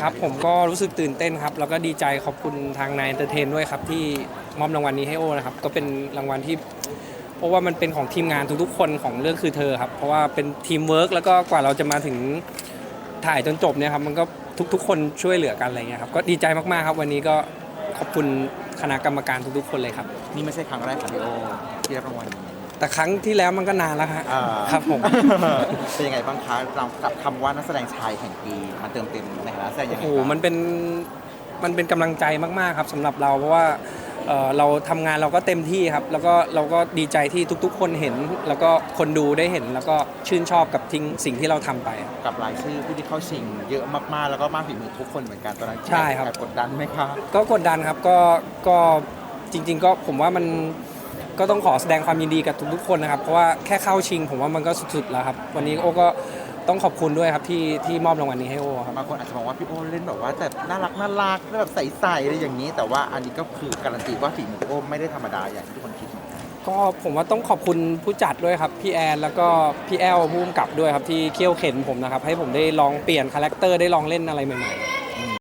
ครับผมก็รู้สึกตื่นเต้นครับ แล้วก็ดีใจขอบคุณทางนายเอนเตอร์เทนด้วยครับ ที่มอบรางวัลนี้ให้โอนะครับ ก็เป็นรางวัลที่ เพราะว่ามันเป็นของทีมงานทุกๆ คนของเรื่องคือเธอครับ เพราะว่าเป็นทีมเวิร์กแล้วก็กว่าเราจะมาถึงถ่ายจนจบเนี่ยครับมันก็ทุกๆ คนช่วยเหลือกันอะไรเงี้ยครับก็ดีใจมากๆครับวันนี้ก็ขอบคุณคณะกรรมการทุกๆ คนเลยครับ นี่ไม่ใช่ครั้งแรกของพี่โอที่รับรางวัลนี้ แต่ครั้งที่แล้วมันก็นานแล้วฮะอ่า ครับผม เป็นยังไงบ้างคะเรากับคำว่านักแสดงชายแห่งปีมาเติมเต็มในฐานะนักแสดงยังไงโอ้โหบ้างมันเป็นมันเป็นกำลังใจมาก ๆ ครับสำหรับเราเพราะว่าเอ่อเราทำงานเราก็เต็มที่ครับ แล้วก็เราก็ดีใจที่ทุกๆ คนเห็น แล้วก็คนดูได้เห็น แล้วก็ชื่นชอบกับทิ้งสิ่งที่เราทำไป กับรายชื่อผู้ที่เข้าชิงเยอะมากๆ แล้วก็มากฝีมือทุกคนเหมือนกันตอนนั้นใช่ครับ แกดดันไหมคะ ก็กดดันครับก็ก็จริง ๆ ก็ผมว่ามัน ก็ต้องขอแสดงความยินดีกับทุกๆคนนะครับ เพราะว่าแค่เข้าชิง ผมว่ามันก็สุดๆแล้วครับ วันนี้โอก็ต้องขอบคุณด้วยครับที่ที่มอบรางวัลนี้ให้โอครับ บางคนอาจจะมองว่าพี่โอเล่นแบบว่าแต่น่ารักน่ารักแบบใสๆอะไรอย่างนี้ แต่ว่าอันนี้ก็คือการันตีว่าฝีมือพี่โอไม่ได้ธรรมดาอย่างที่ทุกคนคิดก็ผมว่าต้องขอบคุณผู้จัดด้วยครับ พี่แอนแล้วก็พี่แอลผู้กำกับด้วยครับที่เคี่ยวเข็นผมนะครับ ให้ผมได้ลองเปลี่ยนคาแรคเตอร์ได้ลองเล่นอะไรใหม่